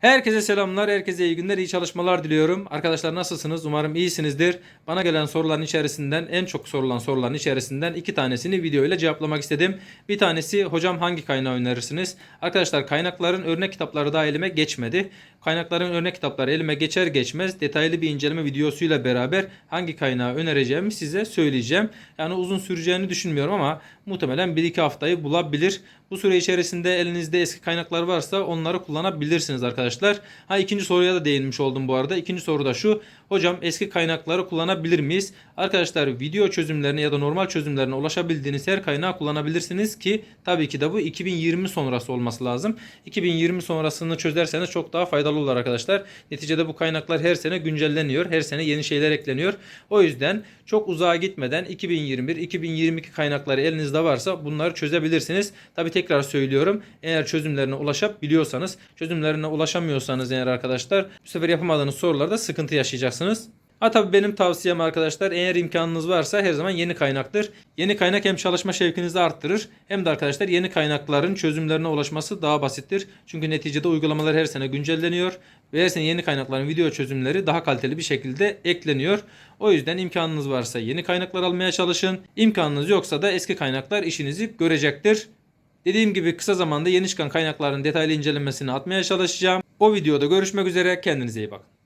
Herkese selamlar, herkese iyi günler, iyi çalışmalar diliyorum. Arkadaşlar nasılsınız? Umarım iyisinizdir. Bana gelen soruların içerisinden, en çok sorulan soruların içerisinden iki tanesini video ile cevaplamak istedim. Bir tanesi, hocam hangi kaynağı önerirsiniz? Arkadaşlar kaynakların örnek kitapları daha elime geçmedi. Kaynakların örnek kitapları elime geçer geçmez detaylı bir inceleme videosuyla beraber hangi kaynağı önereceğimi size söyleyeceğim. Yani uzun süreceğini düşünmüyorum ama muhtemelen 1-2 haftayı bulabilir. Bu süre içerisinde elinizde eski kaynaklar varsa onları kullanabilirsiniz arkadaşlar. Ha ikinci soruya da değinmiş oldum bu arada. İkinci soru da şu. Hocam eski kaynakları kullanabilir miyiz? Arkadaşlar video çözümlerine ya da normal çözümlerine ulaşabildiğiniz her kaynağı kullanabilirsiniz ki tabii ki de bu 2020 sonrası olması lazım. 2020 sonrasını çözerseniz çok daha faydalı olur arkadaşlar. Neticede bu kaynaklar her sene güncelleniyor. Her sene yeni şeyler ekleniyor. O yüzden çok uzağa gitmeden 2021-2022 kaynakları elinizde varsa bunları çözebilirsiniz. Tabii tekrar söylüyorum. Eğer çözümlerine ulaşabiliyorsanız, çözümlerine ulaşamıyorsanız eğer arkadaşlar bu sefer yapamadığınız sorularda sıkıntı yaşayacaksınız. Ha tabii benim tavsiyem arkadaşlar eğer imkanınız varsa her zaman yeni kaynaktır. Yeni kaynak hem çalışma şevkinizi arttırır hem de arkadaşlar yeni kaynakların çözümlerine ulaşması daha basittir. Çünkü neticede uygulamalar her sene güncelleniyor ve her sene yeni kaynakların video çözümleri daha kaliteli bir şekilde ekleniyor. O yüzden imkanınız varsa yeni kaynaklar almaya çalışın. İmkanınız yoksa da eski kaynaklar işinizi görecektir. Dediğim gibi kısa zamanda yeni çıkan kaynakların detaylı incelemesini atmaya çalışacağım. O videoda görüşmek üzere. Kendinize iyi bakın.